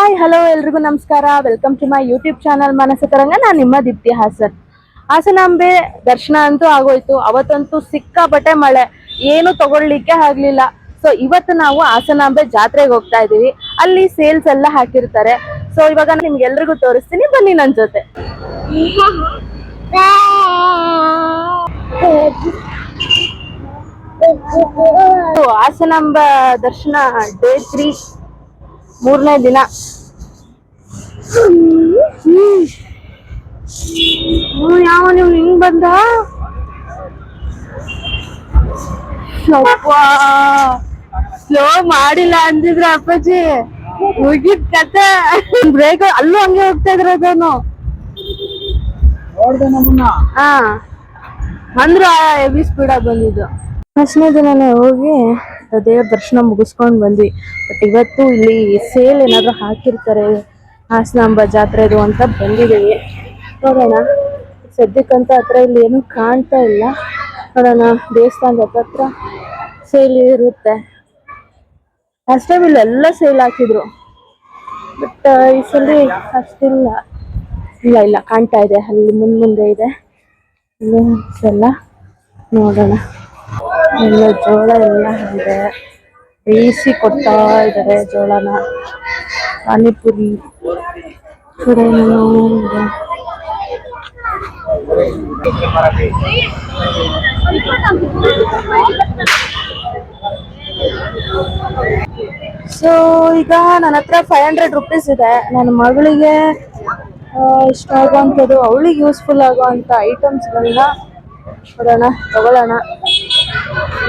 Hi hello ಎಲ್ರಿಗೂ ನಮಸ್ಕಾರ. Welcome to my YouTube channel Manassu Taranga. ನಾನು ನಿಮ್ಮ ದಿಪ್ತಿ ಹಾಸನ್. ಹಾಸನಾಂಬೆ, ದರ್ಶನ ಅಂತೂ ಆಗೋಯ್ತು. ಅವತ್ತಂತೂ ಸಿಕ್ಕಾಪಟ್ಟೆ ಮಳೆ. ಏನು ತಗೊಳ್ಲಿಕ್ಕೆ ಆಗ್ಲಿಲ್ಲ. ಸೊ ಇವತ್ತು ನಾವು ಹಾಸನಾಂಬೆ ಜಾತ್ರೆಗೆ ಹೋಗ್ತಾ ಇದೀವಿ ಅಲ್ಲಿ ಸೇಲ್ಸ್ ಎಲ್ಲ ಹಾಕಿರ್ತಾರೆ. ಸೊ ಇವಾಗ ನಿಮ್ಗೆ ಎಲ್ರಿಗೂ ತೋರಿಸ್ತೀನಿ. ಬನ್ನಿ ನನ್ನ ಜೊತೆ. ಹಾಸನಾಂಬ ದರ್ಶನ ಡೇ ತ್ರೀ ಮೂರನೇ ದಿನ. ಯಾವ ನೀವು ಹಿಂಗ್ ಬಂದ? ಸ್ಲೋ ಮಾಡಿಲ್ಲ ಅಂದಿದ್ರ ಅಪ್ಪಾಜಿ. ಮುಗಿದ ಕತೆ. ಬ್ರೇಕ್ ಅಲ್ಲೂ ಹಂಗೆ ಹೋಗ್ತಾ ಇದ್ರ ಅದನ್ನು. ಹಾ. ಅಂದ್ರ ಹೆವಿ ಸ್ಪೀಡ್ ಆಗಿ ಬಂದಿದ್ದು. ಫಸ್ಟ್ನೇ ದಿನನೇ ಹೋಗಿ ದೇವ್ರ ದರ್ಶನ ಮುಗಿಸ್ಕೊಂಡ್ ಬಂದ್ವಿ. ಬಟ್ ಇವತ್ತು ಇಲ್ಲಿ ಸೇಲ್ ಏನಾದ್ರು ಹಾಕಿರ್ತಾರೆ, ಹಾಸನಾಂಬ ಜಾತ್ರೆದು ಅಂತ ಬಂದಿದ್ದೀವಿ. ನೋಡೋಣ. ಸದ್ಯಕ್ಕಂತ ಹತ್ರ ಇಲ್ಲಿ ಏನು ಕಾಣ್ತಾ ಇಲ್ಲ. ನೋಡೋಣ, ದೇವಸ್ಥಾನದ ಹತ್ರ ಸೇಲ್ ಇರುತ್ತೆ. ಅಷ್ಟೇ ಇಲ್ಲ ಎಲ್ಲ ಸೇಲ್ ಹಾಕಿದ್ರು. ಬಟ್ ಈ ಸಲ ಅಷ್ಟಿಲ್ಲ. ಇಲ್ಲ ಇಲ್ಲ, ಕಾಣ್ತಾ ಇದೆ. ಅಲ್ಲಿ ಮುಂದ್ ಮುಂದೆ ಇದೆ. ಎಲ್ಲ ನೋಡೋಣ. ಎಲ್ಲ ಜೋಳ ಎಲ್ಲ ಇದೆ ಬೇಯಿಸಿ ಕೊಡ್ತಾ ಇದ್ದಾರೆ ಜೋಳನ. ಪಾನಿಪುರಿ ಕಡೆ ಸೊ ಈಗ ನನ್ನ ಹತ್ರ ಫೈವ್ ಹಂಡ್ರೆಡ್ ರುಪೀಸ್ ಇದೆ. ನನ್ನ ಮಗಳಿಗೆ ಇಷ್ಟ ಆಗುವಂಥದ್ದು, ಅವಳಿಗೆ ಯೂಸ್ಫುಲ್ ಆಗುವಂಥ ಐಟಮ್ಸ್ಗಳನ್ನ ಕೊಡೋಣ, ತಗೊಳ್ಳೋಣ.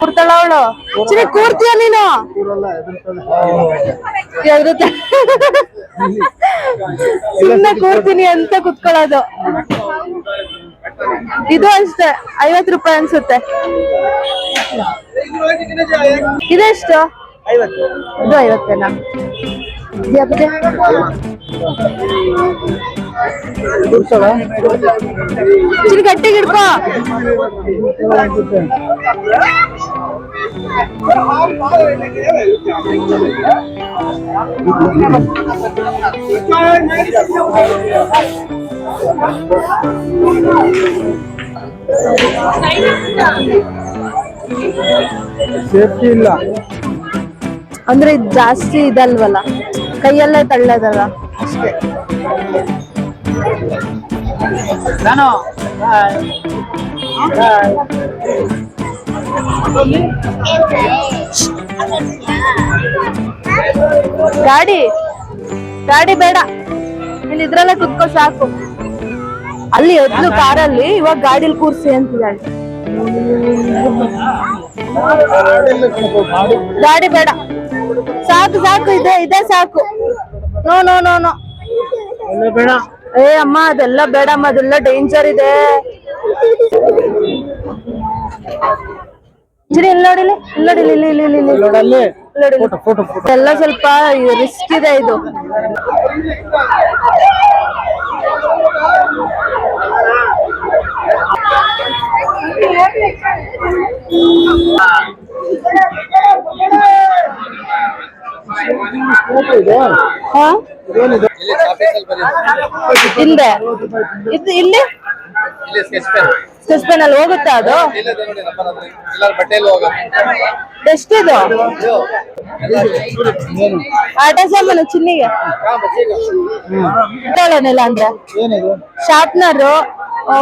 ಕೂರ್ತಾಳ ಅವಳು. ಚಿನಿ ಕೂರ್ತೀಯ ನೀನು? ಎದುರುತ್ತೆ ಸುಮ್ನೆ ಕೂರ್ತೀನಿ ಅಂತ ಕುತ್ಕೊಳ್ಳೋದು. ಇದು ಅಷ್ಟೇ ಐವತ್ ರೂಪಾಯಿ ಅನ್ಸುತ್ತೆ. ಇದೆಷ್ಟು? ಇದು ಐವತ್ತೇನಾ? ಚಿನಿ ಗಟ್ಟಿಗೆ ಹಿಡ್ಕೋ. ಸೇಫ್ಟಿ ಇಲ್ಲ. ಅಂದ್ರೆ ಇದು ಜಾಸ್ತಿ ಇದಲ್ವಲ್ಲ? ಕೈಯಲ್ಲೇ ತಳ್ಳದಲ್ಲ? ಅಷ್ಟೇ. ನಾನು ಗಾಡಿ ಗಾಡಿ ಬೇಡ. ಇಲ್ಲಿ ಇದ್ರಲ್ಲೇ ಕುತ್ಕೋ ಸಾಕು. ಅಲ್ಲಿ ಎದ್ಲು ಕಾರಲ್ಲಿ, ಇವಾಗ ಗಾಡಿಲಿ ಕೂರ್ಸಿ ಅಂತಿದ್ದಾಳೆ. ಗಾಡಿ ಬೇಡ. ಸಾಕು ಸಾಕು, ಇದೆ ಇದೆ ಸಾಕು. No no no no. ಬೇಡ. ಏ ಅಮ್ಮ ಅದೆಲ್ಲ ಬೇಡಮ್ಮ ಅದೆಲ್ಲ ಡೇಂಜರ್ ಇದೆ. ಎಲ್ಲ ಸ್ವಲ್ಪ ರಿಸ್ಕ್ ಇದೆ ಇದು. ಹಾ? ಹಿಂದೆ. ಇದು ಇಲ್ಲಿ? ಸಸ್ಪೆನ್ ಅಲ್ಲಿ ಹೋಗುತ್ತಾ ಅದು? ಎಷ್ಟಿದು ಆಟ ಸಾಮಾನು ಚಿನ್ನಿಗೆ? ತಗೊಳ್ಳೋನಿಲ್ಲ ಅಂದ್ರೆ? ಶಾರ್ಪ್ನರ್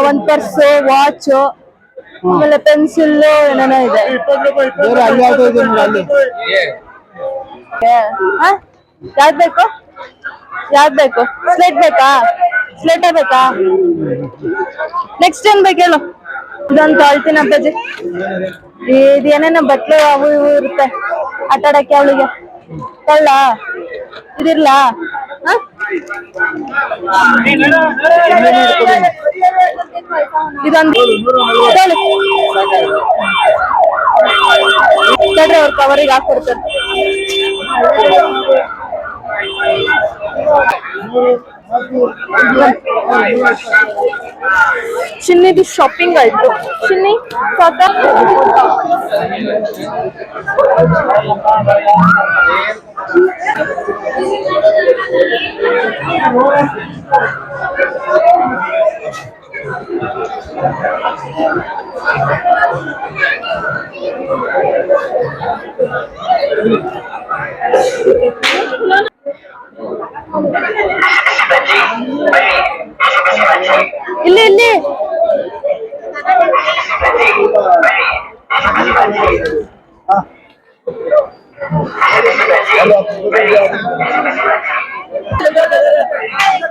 ಒಂದ್ ಪರ್ಸ್ ವಾಚ್ ಆಮೇಲೆ ಪೆನ್ಸಿಲ್ ಏನೇನೋ ಇದೆ? ಯಾವ್ದ್ ಬೇಕು? ಯಾವ್ದು ಬೇಕು? ಸ್ಲೇಟ್ ಬೇಕಾ? ಸ್ಲೇಟೇ ಬೇಕಾ? ನೆಕ್ಸ್ಟ್ ಏನ್ ಬೇಕು ಹೇಳು. ಇದೊಂದು ತೊಳ್ತೀನಿ ಅಪ್ಪಾಜಿ. ಇದು ಏನೇನೋ ಅವು ಇವು ಇರುತ್ತೆ. ಆಟ ಆಡಕ್ಕೆ ಅವಳಿಗೆ. ಕಳ್ಳ ಇದಿರ್ಲ? ಇದೊಂದು ಇದೊಂದು ಕವರಿಗೆ ತಡ್ರಿ ಅವ್ರ ಕವರಿಗೆ ಹಾಕೊಡ್ತಾರೆ ಚಿನ್ನಿದು ಶಾಪಿಂಗ್ ಆಯ್ತು ಚಿನ್ನಿ ಸಾಕ ಇಲ್ಲಿ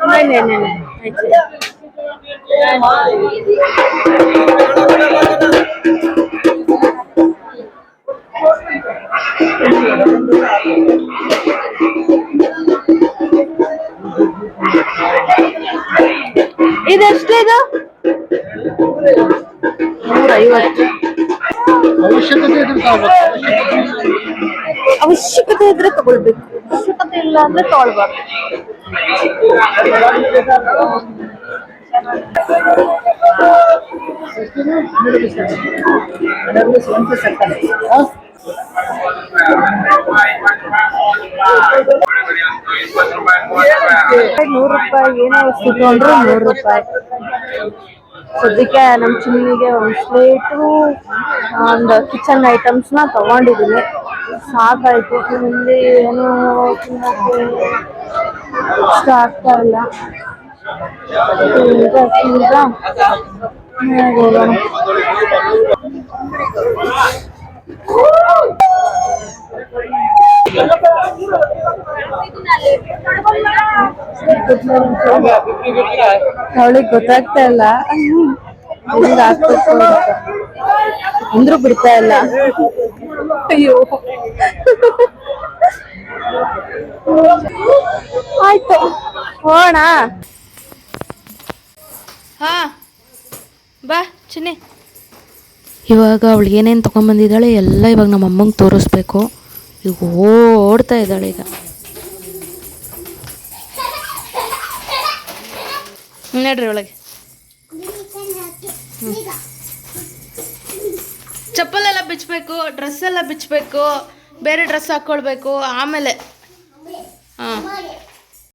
नहीं नहीं नहीं नहीं ऐसे। ಇದೆಷ್ಟು ಇದು ನೂರ ಐವತ್ತು ಅವಶ್ಯಕತೆ ಇದ್ರೆ ತಗೋಬೇಕು ಅವಶ್ಯಕತೆ ಇದ್ರೆ ತಗೊಳ್ಬೇಕು. ಅವಶ್ಯಕತೆ ಇಲ್ಲ ಅಂದ್ರೆ ತಗೊಳ್ಬಾರ್ದು. ನೂರು ರೂಪಾಯಿ ಏನೋ ವಸ್ತು ತಗೊಂಡ್ರು ನೂರು ರೂಪಾಯಿ. ಸದ್ಯಕ್ಕೆ ನಮ್ಮ ಚಿನ್ನಿಗೆ ಒಂದು ಸ್ಲೇಟು ಒಂದು ಕಿಚನ್ ಐಟಮ್ಸ್ನ ತಗೊಂಡಿದ್ದೀನಿ. ಸಾಕಾಯ್ತು. ಇಲ್ಲಿ ಏನು ತಿನ್ನೋಕ್ಕೆ ಇಷ್ಟ ಆಗ್ತಾ ಇಲ್ಲ. ಅವಳಿಗೆ ಗೊತ್ತಾಗ್ತಾ ಇಲ್ಲ. ಅಂತ. ಅಂದ್ರೂ ಬಿಡ್ತಾ ಇಲ್ಲ. ಅಯ್ಯೋ. ಆಯ್ತು. ಹೋಣ ಹಾ. ಬಾ ಚಿನ್ನಿ. ಇವಾಗ ಅವಳು ಏನೇನು ತೊಗೊಂಬಂದಿದ್ದಾಳೆ ಎಲ್ಲ ಇವಾಗ ನಮ್ಮ ಅಮ್ಮಂಗೆ ತೋರಿಸ್ಬೇಕು. ಈಗ ಓಡ್ತಾ ಇದ್ದಾಳೆ ಈಗ. ನಡ್ರಿ ಒಳಗೆ. ಚಪ್ಪಲೆಲ್ಲ ಬಿಚ್ಚಬೇಕು ಡ್ರೆಸ್ ಎಲ್ಲ ಬಿಚ್ಚಬೇಕು ಬೇರೆ ಡ್ರೆಸ್ ಹಾಕ್ಕೊಳ್ಬೇಕು ಆಮೇಲೆ. ಹಾಂ